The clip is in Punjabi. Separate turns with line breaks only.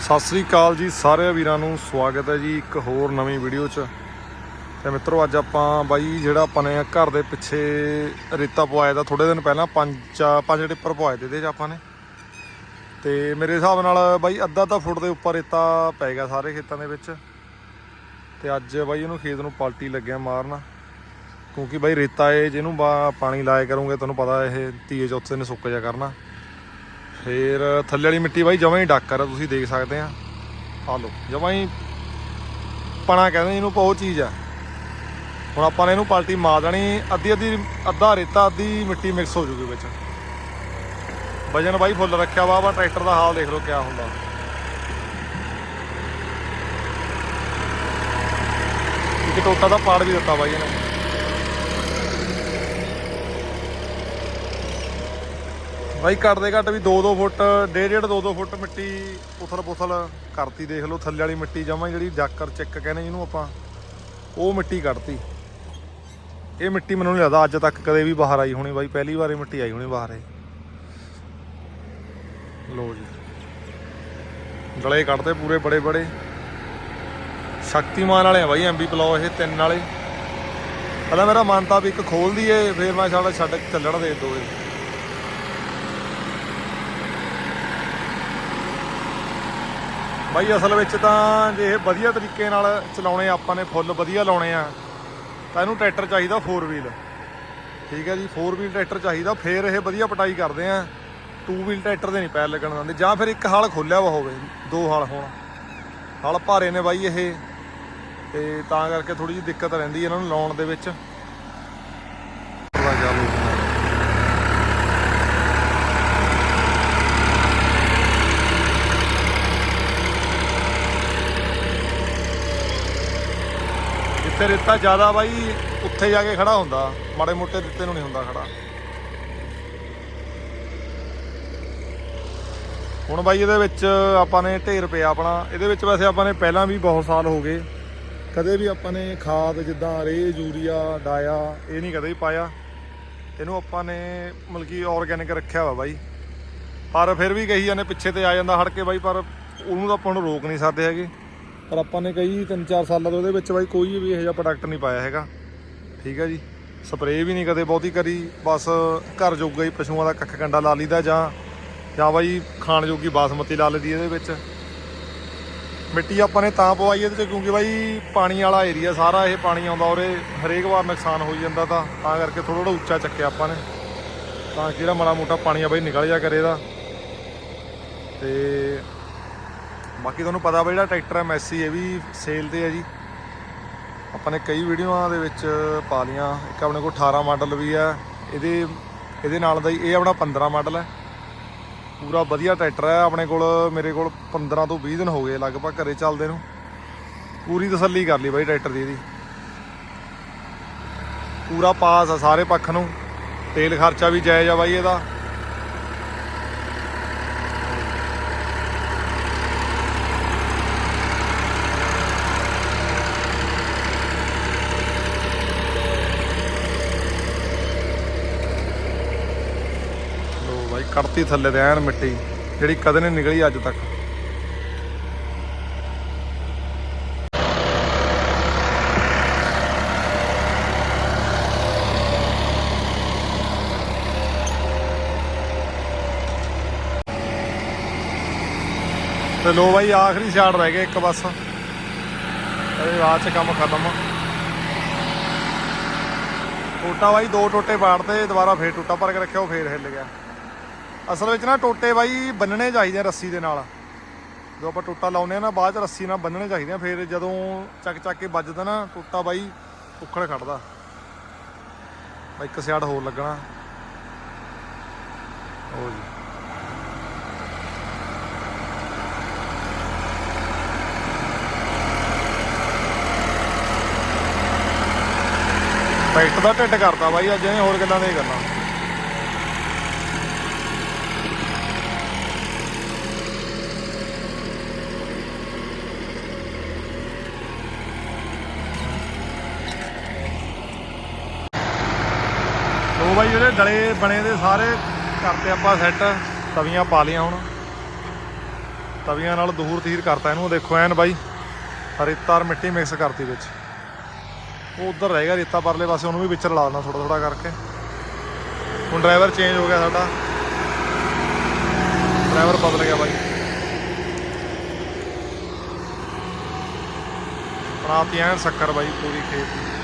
ਸਤਿ ਸ੍ਰੀ ਅਕਾਲ ਜੀ ਸਾਰੇ ਵੀਰਾਂ ਨੂੰ, ਸਵਾਗਤ ਹੈ ਜੀ ਇੱਕ ਹੋਰ ਨਵੀਂ ਵੀਡੀਓ 'ਚ। ਤੇ ਮਿੱਤਰੋ, ਅੱਜ ਆਪਾਂ ਬਾਈ ਜਿਹੜਾ ਆਪਾਂ ਨੇ ਘਰ ਦੇ ਪਿੱਛੇ ਰੇਤਾ ਪਵਾਇਆ ਦਾ ਥੋੜੇ ਦਿਨ ਪਹਿਲਾਂ ਪੰਜ ਪੰਜ ਟਿੱਪਰ ਪਵਾਏ ਦੇ ਇਹਦੇ ਆਪਾਂ ਨੇ। ਤੇ ਮੇਰੇ ਹਿਸਾਬ ਨਾਲ ਬਾਈ ਅੱਧਾ ਅੱਧਾ ਫੁੱਟ ਦੇ ਉੱਪਰ ਰੇਤਾ ਪੈ ਗਿਆ ਸਾਰੇ ਖੇਤਾਂ ਦੇ ਵਿੱਚ। ਤੇ ਅੱਜ ਬਾਈ ਇਹਨੂੰ ਖੇਤ ਨੂੰ ਪਾਲਟੀ ਲੱਗਿਆ ਮਾਰਨਾ। ਕਿਉਂਕਿ ਬਾਈ ਰੇਤਾ ਇਹ, ਜਿਹਨੂੰ ਬਾ- ਪਾਣੀ ਲਾਇਆ ਕਰੋਗੇ, ਤੁਹਾਨੂੰ ਪਤਾ ਇਹ ਤੀਏ ਚੌਥੇ ਨੇ ਸੁੱਕ ਜਾ ਕਰਨਾ। ਫੇਰ ਥੱਲੇ ਵਾਲੀ ਮਿੱਟੀ ਬਾਈ ਜਮਾਂ ਹੀ ਡਾਕਰ ਆ ਤੁਸੀਂ ਦੇਖ ਸਕਦੇ ਆ। ਆ ਲਓ, ਜਮਾਂ ਹੀ ਪਣਾ ਕਹਿੰਦੇ ਇਹਨੂੰ ਉਹ ਚੀਜ਼ ਆ। ਹੁਣ ਆਪਾਂ ਨੇ ਇਹਨੂੰ ਪਾਲਟੀ ਮਾਰ ਦੇਣੀ, ਅੱਧੀ ਅੱਧੀ, ਅੱਧਾ ਰੇਤਾ, ਅੱਧੀ ਮਿੱਟੀ ਮਿਕਸ ਹੋ ਜੂਗੀ ਵਿੱਚ। ਵਜਨ ਬਾਈ ਫੁੱਲ ਰੱਖਿਆ ਵਾ ਵਾ ਟਰੈਕਟਰ ਦਾ ਹਾਲ ਦੇਖ ਲਓ ਕਿਆ ਹੁੰਦਾ। ਇੱਕ ਟੋਟਾ ਦਾ ਪਾੜ ਵੀ ਦਿੱਤਾ ਬਾਈ ਇਹਨੇ। ਬਾਈ ਘੱਟ ਦੇ ਘੱਟ ਵੀ 2-2 ਫੁੱਟ, ਡੇਢ ਡੇਢ 2-2 ਫੁੱਟ ਮਿੱਟੀ ਉਥਲ ਪੁਥਲ ਕਰਤੀ, ਦੇਖ ਲਓ ਥੱਲੇ ਵਾਲੀ ਮਿੱਟੀ ਜਮਾਂ ਜਿਹੜੀ ਜਾਕਰ ਚੈੱਕ ਕਹਿੰਦੇ ਜਿਹਨੂੰ ਆਪਾਂ, ਉਹ ਮਿੱਟੀ ਕੱਢਤੀ। ਇਹ ਮਿੱਟੀ ਮੈਨੂੰ ਨਹੀਂ ਲੱਗਦਾ ਅੱਜ ਤੱਕ ਕਦੇ ਵੀ ਬਾਹਰ ਆਈ ਹੋਣੀ ਬਾਈ, ਪਹਿਲੀ ਵਾਰ ਇਹ ਮਿੱਟੀ ਆਈ ਹੋਣੀ ਬਾਹਰ ਇਹ। ਲੋ ਜੀ। ਗਲੇ ਕੱਢਦੇ ਪੂਰੇ ਬੜੇ ਬੜੇ। ਸ਼ਕਤੀਮਾਨ ਵਾਲੇ ਆ ਬਾਈ ਐਮਬੀ ਪਲਾਓ ਇਹ ਤਿੰਨ ਵਾਲੇ। ਪਹਿਲਾਂ ਮੇਰਾ ਮਨ ਤਾਂ ਵੀ ਇੱਕ ਖੋਲ ਦਈਏ ਫੇਰ ਮੈਂ ਸਾਡਾ ਛੱਡ ਕੇ ਚੱਲਣ ਦੇ ਦੋ ਬਾਈ, ਅਸਲ ਵਿੱਚ ਤਾਂ ਜੇ ਇਹ ਵਧੀਆ ਤਰੀਕੇ ਨਾਲ ਚਲਾਉਣੇ ਆਪਾਂ ਨੇ ਫੁੱਲ ਵਧੀਆ ਲਾਉਣੇ ਆ, ਤਾਂ ਇਹਨੂੰ ਟਰੈਕਟਰ ਚਾਹੀਦਾ 4 ਵੀਲ ਠੀਕ ਹੈ ਜੀ 4 ਵੀਲ ਟਰੈਕਟਰ ਚਾਹੀਦਾ, ਫੇਰ ਇਹ ਵਧੀਆ ਪਟਾਈ ਕਰਦੇ ਆ। 2 ਵੀਲ ਟਰੈਕਟਰ ਦੇ ਨਹੀਂ ਪੈਰ ਲੱਗਣ ਦਿੰਦੇ, ਜਾਂ ਫਿਰ ਇੱਕ ਹਾਲ ਖੋਲਿਆ ਵਾ ਹੋਵੇ, ਦੋ ਹਾਲ ਹੋਣ। ਹਾਲ ਭਾਰੇ ਨੇ ਬਾਈ ਇਹ, ਤੇ ਤਾਂ ਕਰਕੇ ਥੋੜੀ ਜਿਹੀ ਦਿੱਕਤ ਰਹਿੰਦੀ ਇਹਨਾਂ ਨੂੰ ਲਾਉਣ ਦੇ ਵਿੱਚ। ਥੋੜ੍ਹਾ ਜਿਹਾ ਲੋਕ ਰੇਤਾ ਜ਼ਿਆਦਾ ਬਾਈ, ਉੱਥੇ ਜਾ ਕੇ ਖੜਾ ਹੁੰਦਾ। ਮਾੜੇ ਮੋਟੇ ਰੇਤੇ ਨੂੰ ਨਹੀਂ ਹੁੰਦਾ ਖੜਾ। ਹੁਣ ਬਾਈ ਇਹਦੇ ਵਿੱਚ ਆਪਾਂ ਨੇ ਢੇਰ ਪਿਆ ਆਪਣਾ। ਇਹਦੇ ਵਿੱਚ ਵੈਸੇ ਆਪਾਂ ਨੇ ਪਹਿਲਾਂ ਵੀ ਬਹੁਤ ਸਾਲ ਹੋ ਗਏ। ਕਦੇ ਵੀ ਆਪਾਂ ਨੇ ਖਾਦ ਜਿੱਦਾਂ ਰੇ ਯੂਰੀਆ, ਡਾਇਆ, ਇਹ ਨਹੀਂ ਕਦੇ ਵੀ ਪਾਇਆ। ਇਹਨੂੰ ਆਪਾਂ ਨੇ ਮਲਕੀ ਆਰਗੈਨਿਕ ਰੱਖਿਆ ਵਾ ਬਾਈ। ਪਰ ਫਿਰ ਵੀ ਕਹੀ ਜਾਂਦੇ ਪਿੱਛੇ ਤੇ ਆ ਜਾਂਦਾ ਹੜ ਕੇ ਬਾਈ, ਪਰ ਉਹਨੂੰ ਤਾਂ ਆਪਾਂ ਨੂੰ ਰੋਕ ਨਹੀਂ ਸਕਦੇ ਹੈਗੇ। ਪਰ ਆਪਾਂ ਨੇ ਕਈ 3-4 ਸਾਲਾਂ ਤੋਂ ਉਹਦੇ ਵਿੱਚ ਬਾਈ ਕੋਈ ਵੀ ਇਹੋ ਜਿਹਾ ਪ੍ਰੋਡਕਟ ਨਹੀਂ ਪਾਇਆ ਹੈਗਾ। ਠੀਕ ਹੈ ਜੀ। ਸਪਰੇਅ ਵੀ ਨਹੀਂ ਕਦੇ ਬਹੁਤੀ ਕਰੀ, ਬਸ ਘਰ ਜੋਗਾ ਹੀ ਪਸ਼ੂਆਂ ਦਾ ਕੱਖ ਕੰਡਾ ਲਾ ਲਈਦਾ ਜਾਂ ਜਾਂ ਬਾਈ ਖਾਣ ਜੋਗੀ ਬਾਸਮਤੀ ਲਾ ਲਈਦੀ ਇਹਦੇ ਵਿੱਚ। ਮਿੱਟੀ ਆਪਾਂ ਨੇ ਤਾਂ ਪਵਾਈ ਇਹਦੇ ਚ ਕਿਉਂਕਿ ਬਾਈ ਪਾਣੀ ਵਾਲਾ ਏਰੀਆ ਸਾਰਾ ਇਹ ਪਾਣੀ ਆਉਂਦਾ ਔਰੇ ਹਰੇਕ ਵਾਰ ਨੁਕਸਾਨ ਹੋਈ ਜਾਂਦਾ ਤਾਂ ਤਾਂ ਕਰਕੇ ਥੋੜਾ ਥੋੜਾ ਉੱਚਾ ਚੱਕਿਆ ਆਪਾਂ ਨੇ। ਤਾਂ ਕਿ ਜਿਹੜਾ ਮਾੜਾ ਮੋਟਾ ਪਾਣੀ ਆ ਬਾਈ ਨਿਕਲ ਜਾ ਕਰੇ ਇਹਦਾ। ਤੇ ਬਾਕੀ ਤੁਹਾਨੂੰ ਪਤਾ ਵਾ ਜਿਹੜਾ ਟਰੈਕਟਰ ਹੈ ਮੈਸੀ, ਇਹ ਵੀ ਸੇਲ ਤੇ ਹੈ ਜੀ। ਆਪਾਂ ਨੇ ਕਈ ਵੀਡੀਓਆਂ ਦੇ ਵਿੱਚ ਪਾ ਲੀਆਂ ਇੱਕ ਆਪਣੇ ਕੋਲ 18 ਮਾਡਲ ਵੀ ਹੈ। ਇਹਦੇ ਇਹਦੇ ਨਾਲ ਦਾ ਹੀ, ਇਹ ਆਪਣਾ 15 ਮਾਡਲ ਹੈ। ਪੂਰਾ ਵਧੀਆ ਟਰੈਕਟਰ ਹੈ। ਆਪਣੇ ਕੋਲ, ਮੇਰੇ ਕੋਲ 15 ਤੋਂ 20 ਦਿਨ ਹੋ ਗਏ ਲਗਭਗ ਘਰੇ ਚੱਲਦੇ ਨੂੰ। ਪੂਰੀ ਤਸੱਲੀ ਕਰ ਲਈ ਬਾਈ ਟਰੈਕਟਰ ਦੀ ਇਹਦੀ। ਪੂਰਾ ਪਾਸ ਆ ਸਾਰੇ ਪੱਖ ਨੂੰ। ਤੇਲ ਖਰਚਾ ਵੀ ਜਾਇਜ਼ ਆ ਬਾਈ ਇਹਦਾ ਲੋ ਬਾਈ ਕੱਢਤੀ ਥੱਲੇ ਤੇ ਐਨ ਮਿੱਟੀ, ਜਿਹੜੀ ਕਦੇ ਨਹੀਂ ਨਿਕਲੀ ਅੱਜ ਤੱਕ। ਤੇ ਲੋ ਬਾਈ, ਆਖਰੀ ਛਾੜ ਰਹਿ ਗਏ ਇੱਕ ਬਸ। ਇਹ ਬਾਅਦ ਚ ਕੰਮ ਖਤਮ। ਟੋਟਾ ਬਾਈ, ਦੋ ਟੋਟੇ ਪਾੜਤੇ, ਦੁਬਾਰਾ ਫੇਰ ਟੋਟਾ ਭਰ ਕੇ ਰੱਖਿਆ, ਉਹ ਫੇਰ ਹਿੱਲ ਗਿਆ। ਅਸਲ ਵਿੱਚ ਨਾ ਟੋਟੇ ਬਾਈ ਬੰਨਣੇ ਚਾਹੀਦੇ ਆ ਰੱਸੀ ਦੇ ਨਾਲ। ਜਦੋਂ ਆਪਾਂ ਟੋਟਾ ਲਾਉਂਦੇ ਆ ਨਾ, ਬਾਅਦ ਚ ਰੱਸੀ ਨਾਲ ਬੰਨਣੇ ਚਾਹੀਦੇ ਆ, ਫਿਰ ਜਦੋਂ ਚੱਕ ਚੱਕ ਕੇ ਵੱਜਦਾ ਨਾ, ਟੋਟਾ ਬਾਈ ਉਖੜ ਖੜਦਾ। ਬਾਈ ਇੱਕ ਸਿਆੜ ਹੋਰ ਲੱਗਣਾ। ਉਹ ਜੀ। ਫਾਈਟ ਦਾ ਢਿੱਡ ਕਰਦਾ ਬਾਈ, ਅੱਜ ਇਹ ਹੋਰ ਗੱਲਾਂ ਨਹੀਂ ਕਰਨਾ। ਲੋ ਬਾਈ ਜਿਹੜੇ ਡਲੇ ਬਣੇ ਦੇ ਸਾਰੇ ਕਰਤੇ ਆਪਾਂ ਸੈੱਟ ਤਵੀਆਂ ਪਾ ਲੀਆਂ ਹੁਣ। ਤਵੀਆਂ ਨਾਲ ਦੂਰ ਤੀਰ ਕਰਤਾ ਇਹਨੂੰ, ਦੇਖੋ ਐਨ ਬਾਈ, ਰੇਤਾ ਮਿੱਟੀ ਮਿਕਸ ਕਰਤੀ ਵਿੱਚ। ਉਹ ਉਧਰ ਰਹਿ ਗਿਆ ਰੇਤਾ ਪਰਲੇ ਪਾਸੇ, ਉਹਨੂੰ ਵੀ ਵਿੱਚ ਰਲਾ ਦੇਣਾ ਥੋੜਾ ਥੋੜਾ ਕਰਕੇ। ਹੁਣ ਡਰਾਈਵਰ ਚੇਂਜ ਹੋ ਗਿਆ ਸਾਡਾ। ਡਰਾਈਵਰ ਬਦਲ ਗਿਆ ਬਾਈ। ਬਣਾਤੀ ਐਨ ਸ਼ੱਕਰ ਬਾਈ ਪੂਰੀ ਖੇਤ ਦੀ।